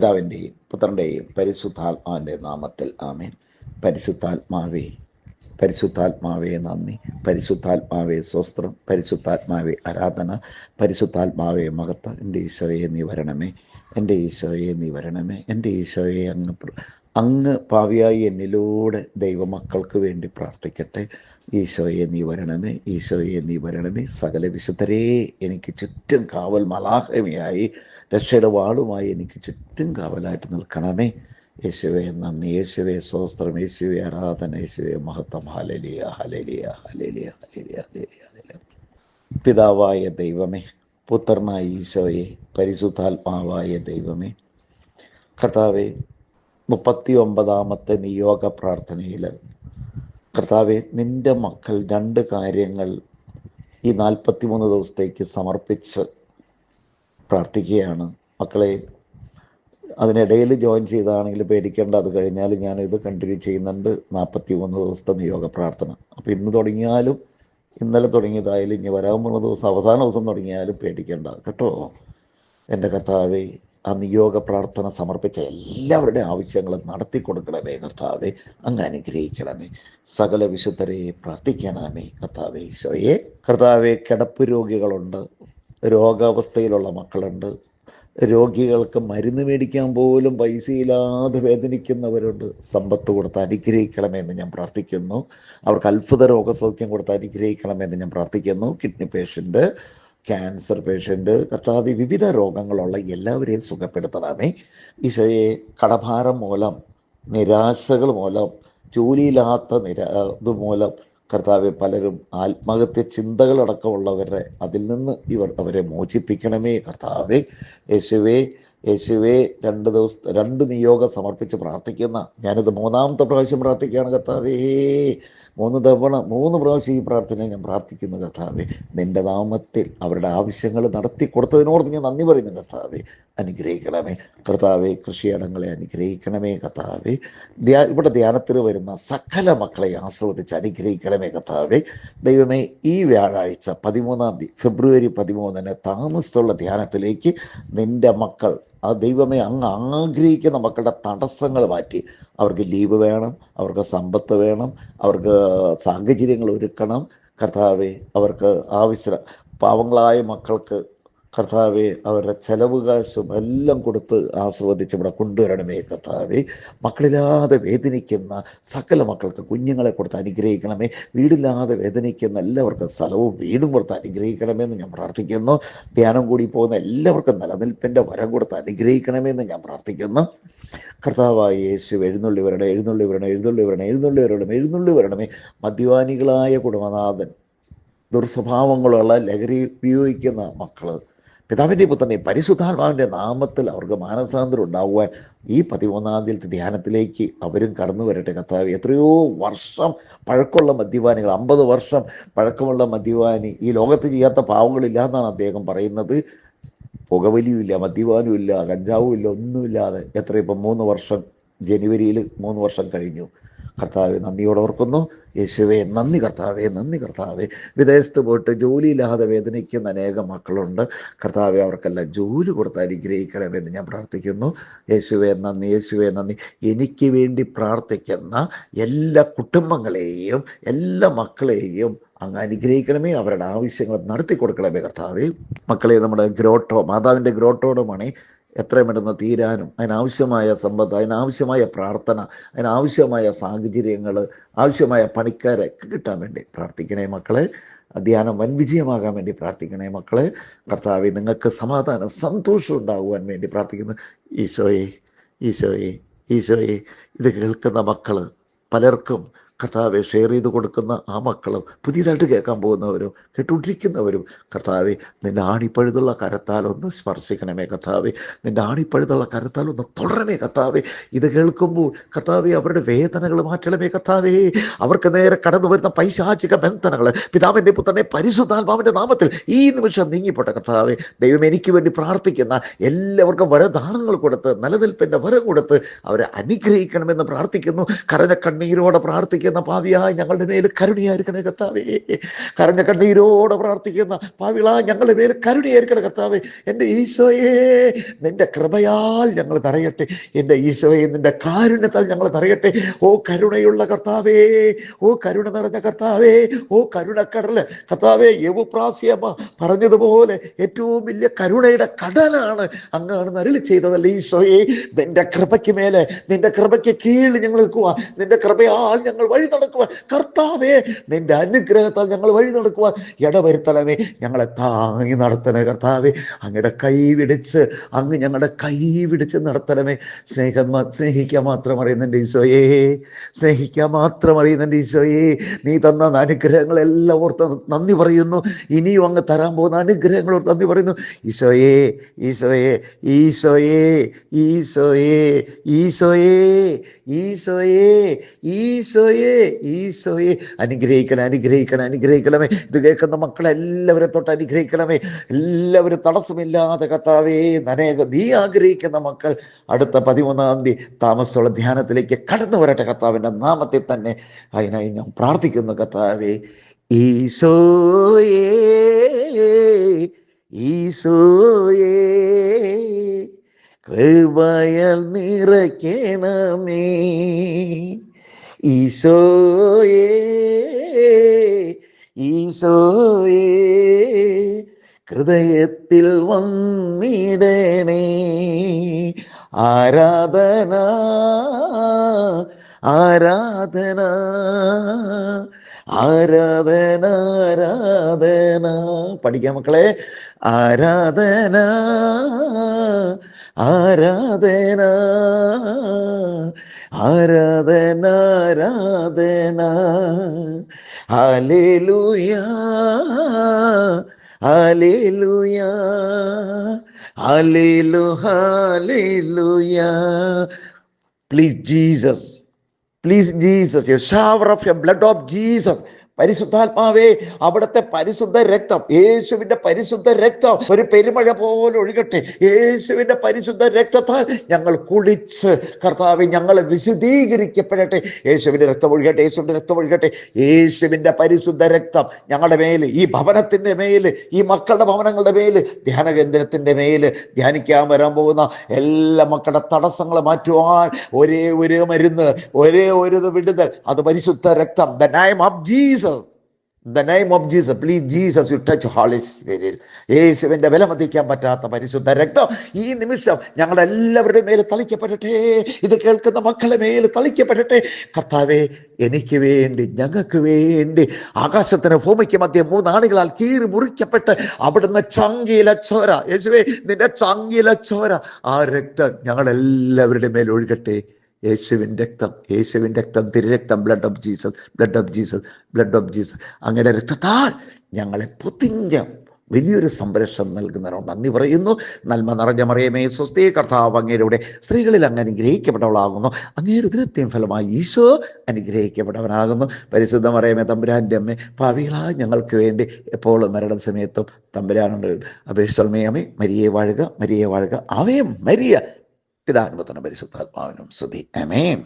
പിതാവിന്റെയും പുത്രന്റെയും പരിശുദ്ധാത്മാവിന്റെ നാമത്തിൽ ആമേൻ. പരിശുദ്ധാത്മാവേ പരിശുദ്ധാത്മാവേ നന്ദി. പരിശുദ്ധാത്മാവേ സ്വസ്ത്രം പരിശുദ്ധാത്മാവേ ആരാധന. പരിശുദ്ധാത്മാവേ മഹത്വം. എന്റെ ഈശോയെ നീ വരണമേ. എന്റെ ഈശോയെ നീ വരണമേ. എന്റെ ഈശോയെ അങ്ങ് അങ്ങ് പാവിയായി എന്നിലൂടെ ദൈവമക്കൾക്ക് വേണ്ടി പ്രാർത്ഥിക്കട്ടെ. ഈശോയെ നീ വരണമേ ഈശോയെ നീ വരണമേ. സകല വിശുദ്ധരേ എനിക്ക് ചുറ്റും കാവൽ മലാഹമയായി രക്ഷയുടെ വാളുമായി എനിക്ക് ചുറ്റും കാവലായിട്ട് നിൽക്കണമേ. യേശുവെ നന്ദി. യേശുവെ സ്വസ്ത്രം യേശുവെ ആരാധന. യേശുവെ മഹത്വം. ഹലലിയ ഹലലിയ ഹലലിയ ഹലലിയ ഹലലിയ പിതാവായ ദൈവമേ പുത്രനായ ഈശോയെ പരിശുദ്ധാത്മാവായ ദൈവമേ കർത്താവെ മുപ്പത്തി ഒമ്പതാമത്തെ നിയോഗ പ്രാർത്ഥനയിൽ. കർത്താവെ നിന്റെ മക്കൾ രണ്ട് കാര്യങ്ങൾ ഈ നാൽപ്പത്തി മൂന്ന് ദിവസത്തേക്ക് സമർപ്പിച്ച് പ്രാർത്ഥിക്കുകയാണ്. മക്കളെ അതിനിടയിൽ ജോയിൻ ചെയ്താണെങ്കിൽ പേടിക്കേണ്ട അത് കഴിഞ്ഞാൽ ഞാൻ ഇത് കണ്ടിന്യൂ ചെയ്യുന്നുണ്ട്. നാൽപ്പത്തി മൂന്ന് ദിവസത്തെ നിയോഗ പ്രാർത്ഥന. അപ്പോൾ ഇന്ന് തുടങ്ങിയാലും ഇന്നലെ തുടങ്ങിയതായാലും ഇനി വരാൻ പോകുന്ന ദിവസം അവസാന ദിവസം തുടങ്ങിയാലും പേടിക്കേണ്ട. കേട്ടോ? എന്റെ കർത്താവെ ആ നിയോഗ പ്രാർത്ഥന സമർപ്പിച്ച എല്ലാവരുടെ ആവശ്യങ്ങളും നടത്തി കൊടുക്കണമേ കർത്താവെ. അങ്ങ് അനുഗ്രഹിക്കണമേ. സകല വിശുദ്ധരെ പ്രാർത്ഥിക്കണമേ കർത്താവെ ഈശോയെ. കർത്താവെ കിടപ്പ് രോഗികളുണ്ട്. രോഗാവസ്ഥയിലുള്ള മക്കളുണ്ട്. രോഗികൾക്ക് മരുന്ന് മേടിക്കാൻ പോലും പൈസയില്ലാതെ വേദനിക്കുന്നവരുണ്ട്. സമ്പത്ത് കൊടുത്ത് അനുഗ്രഹിക്കണമെന്ന് ഞാൻ പ്രാർത്ഥിക്കുന്നു. അവർക്ക് അത്ഭുത രോഗസൗഖ്യം കൊടുത്ത് അനുഗ്രഹിക്കണമെന്ന് ഞാൻ പ്രാർത്ഥിക്കുന്നു. കിഡ്നി പേഷ്യന്റ് ക്യാൻസർ പേഷ്യന്റ് കർത്താവ് വിവിധ രോഗങ്ങളുള്ള എല്ലാവരെയും സുഖപ്പെടുത്തണമേ. ഈശോയെ കടഭാരം മൂലം നിരാശകൾ മൂലം ജോലിയില്ലാത്ത നിരാ ഇത് മൂലം കർത്താവ് പലരും ആത്മഹത്യ ചിന്തകളടക്കമുള്ളവരെ അതിൽ നിന്ന് ഇവർ അവരെ മോചിപ്പിക്കണമേ കർത്താവെ. യേശുവേ യേശുവേ രണ്ട് ദിവസം രണ്ട് നിയോഗം സമർപ്പിച്ച് പ്രാർത്ഥിക്കുന്ന ഞാനിത് മൂന്നാമത്തെ പ്രാവശ്യം പ്രാർത്ഥിക്കുകയാണ് കർത്താവേ. മൂന്ന് തവണ മൂന്ന് പ്രാവശ്യം ഈ പ്രാർത്ഥന ഞാൻ പ്രാർത്ഥിക്കുന്നു കർത്താവെ. നിന്റെ നാമത്തിൽ അവരുടെ ആവശ്യങ്ങൾ നടത്തി കൊടുത്തതിനോട് ഞാൻ നന്ദി പറയുന്നു കർത്താവെ. അനുഗ്രഹിക്കണമേ. കർത്താവെ കൃഷിയിടങ്ങളെ അനുഗ്രഹിക്കണമേ കർത്താവെ. ധ്യാ ഇവിടെ ധ്യാനത്തിന് വരുന്ന സകല മക്കളെ ആസ്വദിച്ച് അനുഗ്രഹിക്കണമേ കർത്താവെ. ദൈവമേ ഈ വ്യാഴാഴ്ച പതിമൂന്നാം തീയതി ഫെബ്രുവരി പതിമൂന്നിന് താമസിച്ചുള്ള ധ്യാനത്തിലേക്ക് നിന്റെ മക്കൾ ആ ദൈവമേ അങ്ങ് ആഗ്രഹിക്കുന്ന മക്കളുടെ തടസ്സങ്ങൾ മാറ്റി. അവർക്ക് ലീവ് വേണം അവർക്ക് സമ്പത്ത് വേണം അവർക്ക് സാഹചര്യങ്ങൾ ഒരുക്കണം. കർത്താവെ അവർക്ക് ആവശ്യ പാവങ്ങളായ മക്കൾക്ക് കർത്താവെ അവരുടെ ചെലവുകാശും എല്ലാം കൊടുത്ത് ആസ്വദിച്ച് ഇവിടെ കൊണ്ടുവരണമേ കർത്താവെ. മക്കളില്ലാതെ വേദനിക്കുന്ന സകല മക്കൾക്ക് കുഞ്ഞുങ്ങളെ കൊടുത്ത് അനുഗ്രഹിക്കണമേ. വീടില്ലാതെ വേദനിക്കുന്ന എല്ലാവർക്കും സ്ഥലവും വീടും കൊടുത്ത് അനുഗ്രഹിക്കണമെന്ന് ഞാൻ പ്രാർത്ഥിക്കുന്നു. ധ്യാനം കൂടി പോകുന്ന എല്ലാവർക്കും നിലനിൽപ്പിന്റെ വരം കൊടുത്ത് അനുഗ്രഹിക്കണമെന്ന് ഞാൻ പ്രാർത്ഥിക്കുന്നു. കർത്താവായ യേശു എഴുന്നള്ളി വരണേ എഴുന്നള്ളി വരണേ എഴുന്നള്ളി വരണേ എഴുന്നള്ളി വരണമേ എഴുന്നള്ളി വരണമേ. മദ്യപാനികളായ കുടുംബനാഥൻ ദുർസ്വഭാവങ്ങളുള്ള ലഹരി ഉപയോഗിക്കുന്ന മക്കൾ പിതാവിന്റെ പുത്രനെ പരിശുദ്ധാത്മാവിന്റെ നാമത്തിൽ അവർക്ക് മാനസാന്തരം ഉണ്ടാകുവാൻ ഈ പതിമൂന്നാം തീയതി ധ്യാനത്തിലേക്ക് അവരും കടന്നു വരട്ടെ. കർത്താവ് എത്രയോ വർഷം പഴക്കമുള്ള മദ്യപാനികൾ അമ്പത് വർഷം പഴക്കമുള്ള മദ്യപാനി ഈ ലോകത്ത് ചെയ്യാത്ത പാവങ്ങളില്ല എന്നാണ് അദ്ദേഹം പറയുന്നത്. പുകവലിയുമില്ല കഞ്ചാവും ഇല്ല ഒന്നുമില്ലാതെ എത്ര ഇപ്പം മൂന്ന് വർഷം ജനുവരിയിൽ മൂന്ന് വർഷം കഴിഞ്ഞു. കർത്താവെ നന്ദിയോടെ ഓർക്കുന്നു. യേശുവെ നന്ദി കർത്താവെ നന്ദി കർത്താവെ. വിദേശത്ത് പോയിട്ട് ജോലിയില്ലാതെ വേദനിക്കുന്ന അനേകം മക്കളുണ്ട്. കർത്താവെ അവർക്കെല്ലാം ജോലി കൊടുത്ത് അനുഗ്രഹിക്കണമെന്ന് ഞാൻ പ്രാർത്ഥിക്കുന്നു. യേശുവെ നന്ദി യേശുവെ നന്ദി. എനിക്ക് വേണ്ടി പ്രാർത്ഥിക്കുന്ന എല്ലാ കുടുംബങ്ങളെയും എല്ലാ മക്കളെയും അങ്ങ് അനുഗ്രഹിക്കണമേ. അവരുടെ ആവശ്യങ്ങൾ നടത്തി കൊടുക്കണമേ കർത്താവേ. മക്കളെ നമ്മുടെ ഗ്രോട്ടോ മാതാവിന്റെ ഗ്രോട്ടോടുമാണ് മണി എത്രയും പെട്ടെന്ന് തീരാനും അതിനാവശ്യമായ സമ്പത്ത് അതിനാവശ്യമായ പ്രാർത്ഥന അതിനാവശ്യമായ സാഹചര്യങ്ങൾ ആവശ്യമായ പണിക്കാരെ കിട്ടാൻ വേണ്ടി പ്രാർത്ഥിക്കണേ മക്കളെ. ധ്യാനം വൻ വിജയമാകാൻ വേണ്ടി പ്രാർത്ഥിക്കണേ മക്കളെ. കർത്താവെ നിങ്ങൾക്ക് സമാധാനം സന്തോഷം ഉണ്ടാകുവാൻ വേണ്ടി പ്രാർത്ഥിക്കുന്നു. ഈശോയെ ഈശോയെ ഈശോയെ. ഇത് കേൾക്കുന്ന മക്കൾ പലർക്കും കർത്താവെ ഷെയർ ചെയ്ത് കൊടുക്കുന്ന ആ മക്കളും പുതിയതായിട്ട് കേൾക്കാൻ പോകുന്നവരും കേട്ടുകൊണ്ടിരിക്കുന്നവരും കർത്താവെ നിന്റെ ആണിപ്പഴുതുള്ള കരത്താൽ ഒന്ന് സ്പർശിക്കണമേ കർത്താവെ. നിന്റെ ആണിപ്പഴുതുള്ള കരത്താൽ ഒന്ന് തുടരണമേ കർത്താവെ. ഇത് കേൾക്കുമ്പോൾ കർത്താവെ അവരുടെ വേദനകൾ മാറ്റണമേ കർത്താവേ. അവർക്ക് നേരെ കടന്നു വരുന്ന പൈശാചിക ബന്ധനങ്ങൾ പിതാവിന്റെ പുത്രനെ പരിശുദ്ധാത്മാവിന്റെ നാമത്തിൽ ഈ നിമിഷം നീങ്ങിപ്പോട്ടെ കർത്താവെ. ദൈവം എനിക്ക് വേണ്ടി പ്രാർത്ഥിക്കുന്ന എല്ലാവർക്കും വരദാനങ്ങൾ കൊടുത്ത് നിലനിൽപ്പിന്റെ വരം കൊടുത്ത് അവരെ അനുഗ്രഹിക്കണമെന്ന് പ്രാർത്ഥിക്കുന്നു. കരഞ്ഞ കണ്ണീരോടെ പ്രാർത്ഥിക്കുന്ന. പ്രാർത്ഥിക്കുന്ന പാവിയായി ഞങ്ങളുടെ മേൽ കരുണയായിരിക്കണേ കർത്താവേ. കരഞ്ഞ കണ്ണീരോടെ പ്രാർത്ഥിക്കുന്ന പാവികളായി ഞങ്ങളുടെ മേൽ കരുണയായിരിക്കണേ കർത്താവേ. എന്റെ ഈശോയെ നിന്റെ കൃപയാൽ ഞങ്ങൾ തറയട്ടെ എന്റെ ഈശോയെ നിന്റെ കാരുണ്യത്താൽ ഞങ്ങൾ തറയട്ടെ ഓ കരുണയുള്ള കർത്താവേ ഓ കരുണ നിറഞ്ഞ കർത്താവേ ഓ കരുണക്കടൽ കർത്താവേ യവുപ്രാസ്യമ്മ പറഞ്ഞതുപോലെ ഏറ്റവും വലിയ കരുണയുടെ കടലാണ് അങ്ങാണ് നരളി ചെയ്തതല്ല ഈശോയെ. നിന്റെ കൃപയ്ക്ക് മേലെ നിന്റെ കൃപയ്ക്ക് കീഴിൽ ഞങ്ങൾ നിൽക്കുക നിന്റെ കൃപയാൽ ഞങ്ങൾ വഴി നടക്കുവാൻ. കർത്താവേ നിന്റെ അനുഗ്രഹത്താൽ ഞങ്ങൾ വഴി നടക്കുവാൻ ഇടവരുത്തലമേ ഞങ്ങളെ താങ്ങി നടത്തണേ കർത്താവേ. അങ്ങയുടെ കൈ വിടിച്ച് അങ്ങ് ഞങ്ങളുടെ കൈ വിടിച്ച് നടത്തണമേ. സ്നേഹം സ്നേഹിക്കാൻ മാത്രം അറിയുന്നുണ്ട് ഈശോയെ. സ്നേഹിക്കാൻ മാത്രം അറിയുന്നുണ്ട് ഈശോയേ. നീ തന്ന അനുഗ്രഹങ്ങളെല്ലാം ഓർത്ത് നന്ദി പറയുന്നു. ഇനിയും അങ്ങ് തരാൻ പോകുന്ന അനുഗ്രഹങ്ങളോട് നന്ദി പറയുന്നു. ഈശോയേ ഈശോയേ ഈശോയേ ഈശോയേ ഈശോയേ ഈശോയേ ഈശോയെ. ഈശോയെ അനുഗ്രഹിക്കണം അനുഗ്രഹിക്കണം അനുഗ്രഹിക്കണമേ. ഇത് കേൾക്കുന്ന മക്കളെല്ലാവരെ തൊട്ട് അനുഗ്രഹിക്കണമേ. എല്ലാവരും തടസ്സമില്ലാതെ കത്താവേ നനേക നീ ആഗ്രഹിക്കുന്ന മക്കൾ അടുത്ത പതിമൂന്നാം തീയതി താമസമുള്ള ധ്യാനത്തിലേക്ക് കടന്നു വരട്ടെ കർത്താവിന്റെ നാമത്തിൽ തന്നെ. അതിനായി ഞാൻ പ്രാർത്ഥിക്കുന്നു കർത്താവേ ഈശോയേ ഈശോയേ കൃപയൽ നിറയ്ക്കണമേ. ഈശോയേ ഈശോയേ ഹൃദയത്തിൽ വന്നിടണേ. ആരാധന ആരാധന ആരാധന ആരാധന. പഠിക്കാം മക്കളെ. ആരാധന ആരാധന. ആരാധന ആരാധന. Hallelujah hallelujah. ഹല്ലേലു hallelujah. Please Jesus Please, Jesus, your shower of your blood of Jesus. പരിശുദ്ധാത്മാവേ അവിടുത്തെ പരിശുദ്ധ രക്തം യേശുവിന്റെ പരിശുദ്ധ രക്തം ഒരു പെരുമഴ പോലെ ഒഴുകട്ടെ. യേശുവിന്റെ പരിശുദ്ധ രക്തത്താൽ ഞങ്ങൾ കുളിച്ച് കർത്താവ് ഞങ്ങൾ വിശുദ്ധീകരിക്കപ്പെടട്ടെ. യേശുവിന്റെ രക്തം ഒഴുകട്ടെ യേശുവിന്റെ രക്തം ഒഴുകട്ടെ. യേശുവിന്റെ പരിശുദ്ധ രക്തം ഞങ്ങളുടെ മേൽ ഈ ഭവനത്തിന്റെ മേൽ ഈ മക്കളുടെ ഭവനങ്ങളുടെ മേൽ ധ്യാന കേന്ദ്രത്തിന്റെ മേൽ ധ്യാനിക്കാൻ വരാൻ പോകുന്ന എല്ലാ മക്കളുടെ തടസ്സങ്ങളെ മാറ്റുവാൻ ഒരേ ഒരു മരുന്ന് ഒരേ ഒരു വിടുതൽ. അത് പരിശുദ്ധ രക്തം. The name of Jesus the name of Jesus please Jesus you touch holy spirit യേശുവിന്റെ വിലമതിക്കാൻ പറ്റാത്ത പരിശുദ്ധ രക്തം ഈ നിമിഷം ഞങ്ങളുടെ എല്ലാവരുടെ മേലെ തളിക്കപ്പെടട്ടെ. ഇത് കേൾക്കുന്ന മക്കളെ മേലെ തളിക്കപ്പെടട്ടെ. കർത്താവെ എനിക്ക് വേണ്ടി ഞങ്ങൾക്ക് വേണ്ടി ആകാശത്തിന് ഭൂമിക്ക് മധ്യം മൂന്നാണികളാൽ കീറി മുറിക്കപ്പെട്ട് അവിടുന്ന് ചങ്കിയിലെ ചോര യേശുവേ നിന്റെ ചങ്കിയിലെ ചോര ആ രക്തം ഞങ്ങളെല്ലാവരുടെ മേൽ ഒഴുകട്ടെ. യേശുവിൻ രക്തം യേശുവിൻ രക്തം തിരുരക്തം blood of Jesus blood of Jesus blood of Jesus അങ്ങനെ രക്തത്താൽ ഞങ്ങളെ പൊതിഞ്ഞ വലിയൊരു സംരക്ഷണം നൽകുന്നതിനോട് നന്ദി പറയുന്നു. നന്മ നിറഞ്ഞ മറിയമേ സ്വസ്തി കർത്താവ് അങ്ങേരുടെ സ്ത്രീകളിൽ അങ്ങ് അനുഗ്രഹിക്കപ്പെട്ടവളാകുന്നു. അങ്ങേരുടെ ഉദരത്തെയും ഫലമായി ഈശോ അനുഗ്രഹിക്കപ്പെട്ടവനാകുന്നു. പരിശുദ്ധ മറിയമേ തമ്പുരാന്റെ അമ്മേ ഭാവികളാ ഞങ്ങൾക്ക് വേണ്ടി എപ്പോഴും മരണ സമയത്തും തമ്പുരാനുണ്ട്. അപേക്ഷമേ അമ്മേ മരിയെ വാഴുക മരിയെ വാഴുക. അവയും മരിയ പിതാനുപത്തന പരിശുദ്ധാത്മാവിനും സ്തുതി. അമേൻ